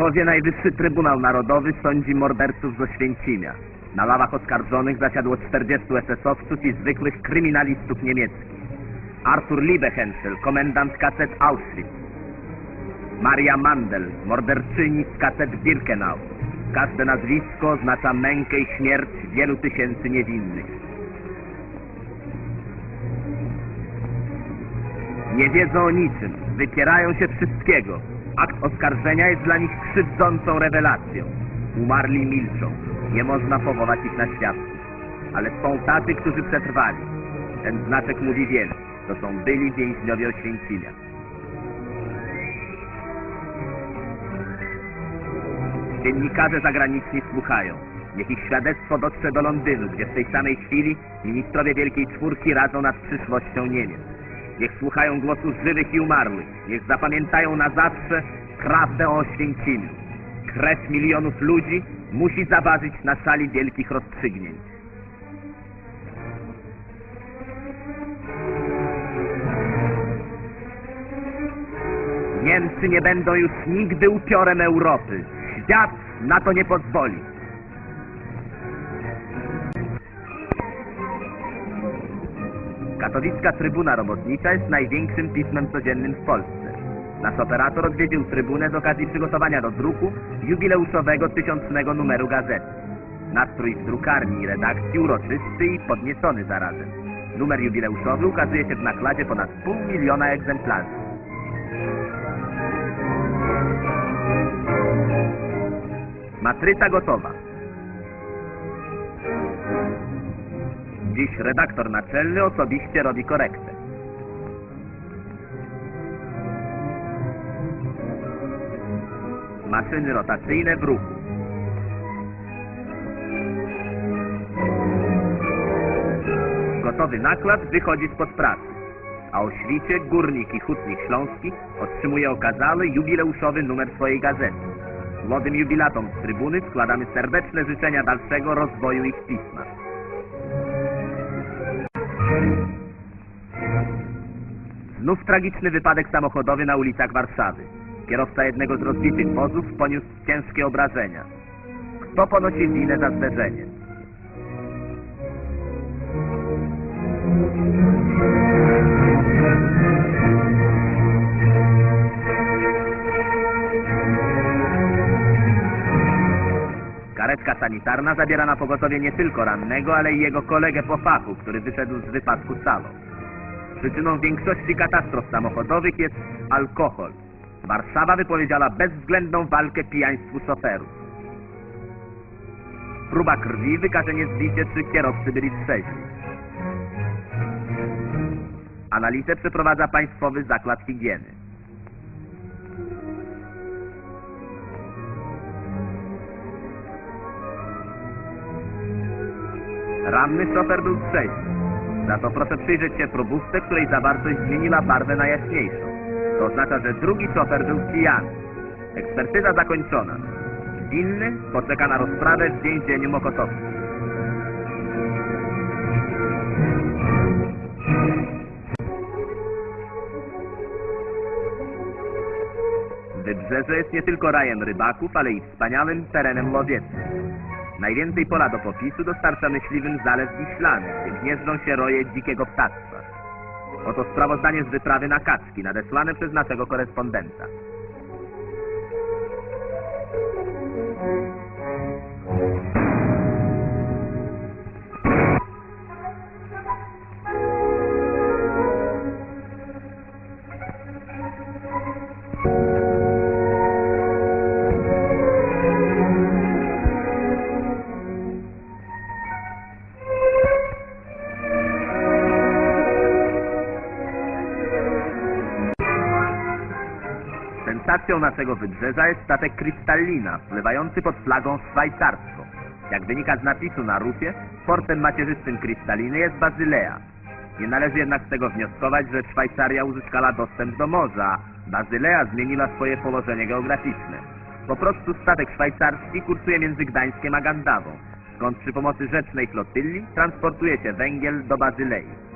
Krakowie Najwyższy Trybunał Narodowy sądzi morderców z Oświęcimia. Na ławach oskarżonych zasiadło 40 SS-owców i zwykłych kryminalistów niemieckich. Arthur Liebehensel, komendant kaset Auschwitz. Maria Mandel, morderczyni z kaset Birkenau. Każde nazwisko oznacza mękę i śmierć wielu tysięcy niewinnych. Nie wiedzą o niczym, wypierają się wszystkiego. Akt oskarżenia jest dla nich krzywdzącą rewelacją. Umarli milczą, nie można powołać ich na świat. Ale są tacy, którzy przetrwali. Ten znaczek mówi wiele. To są byli więźniowie Oświęcimia. Dziennikarze zagraniczni słuchają. Niech ich świadectwo dotrze do Londynu, gdzie w tej samej chwili ministrowie Wielkiej Czwórki radzą nad przyszłością Niemiec. Niech słuchają głosu żywych i umarłych. Niech zapamiętają na zawsze prawdę o Oświęcimiu. Krew milionów ludzi musi zaważyć na szali wielkich rozstrzygnięć. Niemcy nie będą już nigdy upiorem Europy. Świat na to nie pozwoli. Katowicka Trybuna Robotnicza jest największym pismem codziennym w Polsce. Nasz operator odwiedził trybunę z okazji przygotowania do druku jubileuszowego tysiącznego numeru gazety. Nastrój w drukarni i redakcji uroczysty i podniecony zarazem. Numer jubileuszowy ukazuje się w nakładzie ponad pół miliona egzemplarzy. Matryca gotowa. Dziś redaktor naczelny osobiście robi korektę. Maszyny rotacyjne w ruchu. Gotowy nakład wychodzi spod pracy, a o świcie górnik i hutnik śląski otrzymuje okazały jubileuszowy numer swojej gazety. Młodym jubilatom z trybuny składamy serdeczne życzenia dalszego rozwoju ich pisma. Znów tragiczny wypadek samochodowy na ulicach Warszawy. Kierowca jednego z rozbitych wozów poniósł ciężkie obrażenia. Kto ponosi winę za zderzenie? Karetka sanitarna zabiera na pogotowie nie tylko rannego, ale i jego kolegę po fachu, który wyszedł z wypadku cało. Przyczyną większości katastrof samochodowych jest alkohol. Warszawa wypowiedziała bezwzględną walkę pijaństwu szoferów. Próba krwi wykaże niezbicie, czy kierowcy byli trzeźwi. Analizę przeprowadza Państwowy Zakład Higieny. Ranny szofer był trzeźwy. Za to proszę przyjrzeć się probówce, której zawartość zmieniła barwę na jaśniejszą. To oznacza, że drugi szofer był pijany. Ekspertyza zakończona. Winny poczeka na rozprawę w więzieniu Mokotowskim. Wybrzeże jest nie tylko rajem rybaków, ale i wspaniałym terenem łowieckim. Najwięcej pola do popisu dostarcza myśliwym Zalew Wiślany, gdzie gnieżdżą się roje dzikiego ptactwa. Oto sprawozdanie z wyprawy na kaczki, nadesłane przez naszego korespondenta. Sensacją naszego wybrzeża jest statek Krystallina, pływający pod flagą szwajcarską. Jak wynika z napisu na rufie, portem macierzystym Krystalliny jest Bazylea. Nie należy jednak z tego wnioskować, że Szwajcaria uzyskała dostęp do morza, Bazylea zmieniła swoje położenie geograficzne. Po prostu statek szwajcarski kursuje między Gdańskiem a Gandawą, skąd przy pomocy rzecznej flotylli transportuje się węgiel do Bazylei.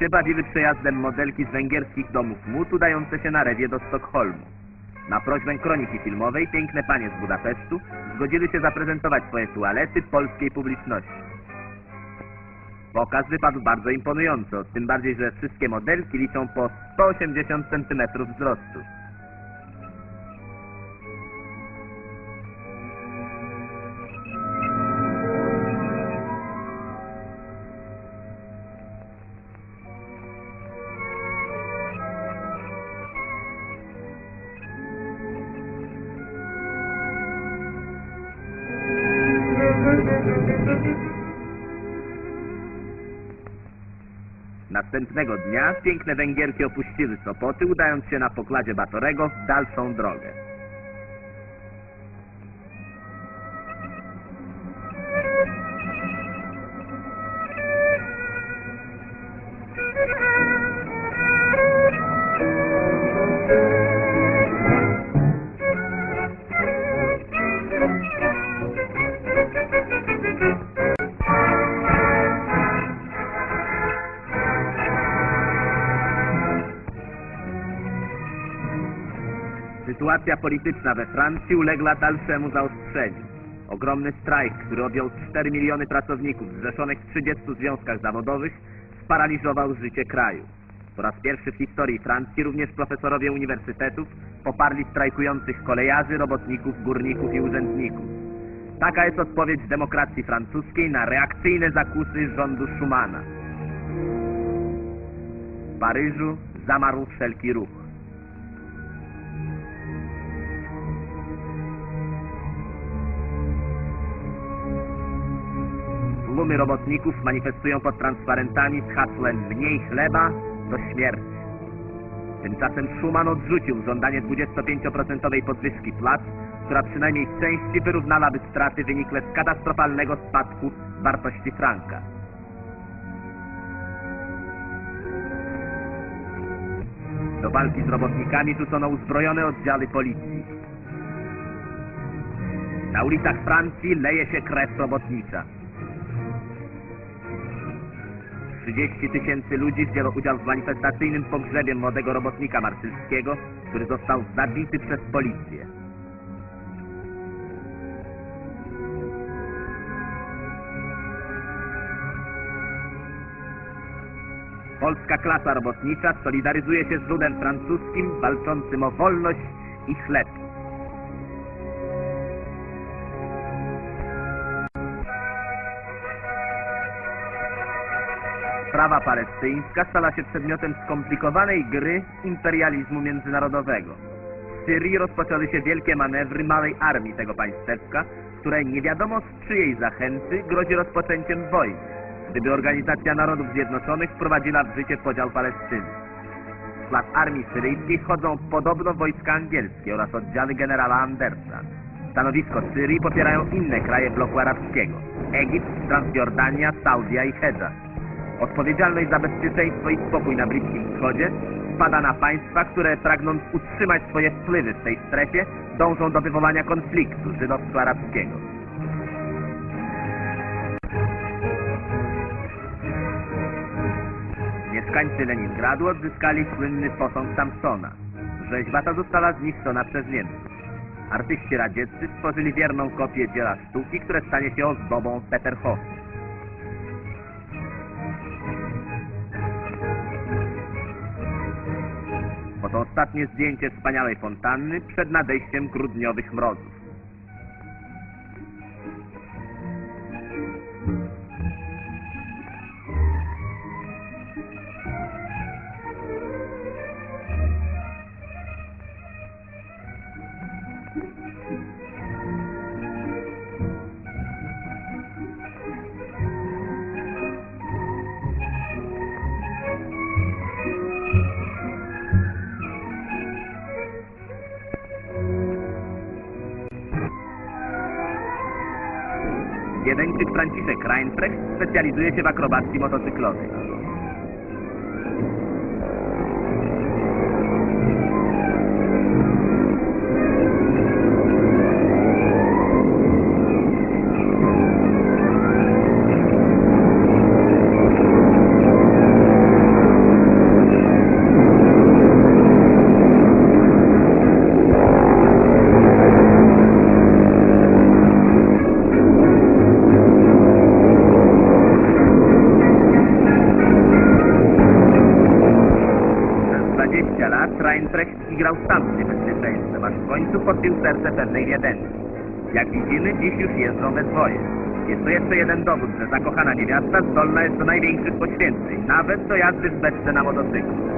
Sopocie bawiły przejazdem modelki z węgierskich domów mód udające się na rewie do Sztokholmu. Na prośbę kroniki filmowej piękne panie z Budapesztu zgodziły się zaprezentować swoje tualety polskiej publiczności. Pokaz wypadł bardzo imponująco, tym bardziej, że wszystkie modelki liczą po 180 cm wzrostu. Następnego dnia piękne Węgierki opuściły Sopoty, udając się na pokładzie Batorego w dalszą drogę. Sytuacja polityczna we Francji uległa dalszemu zaostrzeniu. Ogromny strajk, który objął 4 miliony pracowników zrzeszonych w 30 związkach zawodowych, sparaliżował życie kraju. Po raz pierwszy w historii Francji również profesorowie uniwersytetów poparli strajkujących kolejarzy, robotników, górników i urzędników. Taka jest odpowiedź demokracji francuskiej na reakcyjne zakusy rządu Schumana. W Paryżu zamarł wszelki ruch. Tłumy robotników manifestują pod transparentami z hasłem mniej chleba do śmierci. Tymczasem Schuman odrzucił żądanie 25% podwyżki płac, która przynajmniej w części wyrównałaby straty wynikłe z katastrofalnego spadku wartości franka. Do walki z robotnikami rzucono uzbrojone oddziały policji. Na ulicach Francji leje się krew robotnicza. 30 tysięcy ludzi wzięło udział w manifestacyjnym pogrzebie młodego robotnika marszylskiego, który został zabity przez policję. Polska klasa robotnicza solidaryzuje się z ludem francuskim walczącym o wolność i chleb. Sprawa palestyńska stała się przedmiotem skomplikowanej gry imperializmu międzynarodowego. W Syrii rozpoczęły się wielkie manewry małej armii tego państewka, które nie wiadomo z czyjej zachęty grozi rozpoczęciem wojny, gdyby Organizacja Narodów Zjednoczonych wprowadziła w życie podział Palestyny. W skład armii syryjskiej wchodzą podobno wojska angielskie oraz oddziały generała Andersa. Stanowisko Syrii popierają inne kraje bloku arabskiego. Egipt, Transjordania, Saudia i Hedża. Odpowiedzialność za bezpieczeństwo i spokój na Bliskim Wschodzie spada na państwa, które pragnąc utrzymać swoje wpływy w tej strefie, dążą do wywołania konfliktu żydowsko-arabskiego. Mieszkańcy Leningradu odzyskali słynny posąg Samsona. Rzeźba ta została zniszczona przez Niemców. Artyści radzieccy stworzyli wierną kopię dzieła sztuki, które stanie się ozdobą Peterhofu. Oto ostatnie zdjęcie wspaniałej fontanny przed nadejściem grudniowych mrozów. Franciszek Reinprecht specjalizuje się w akrobacji motocyklowej. Igrał sam z niebezpieczeństwem, aż w końcu podbił serce pewnej wiedenki. Jak widzimy, dziś już jeżdżą we dwoje. Jest to jeszcze jeden dowód, że zakochana niewiasta zdolna jest do największych poświęceń, nawet do jazdy w beczce na motocyklu.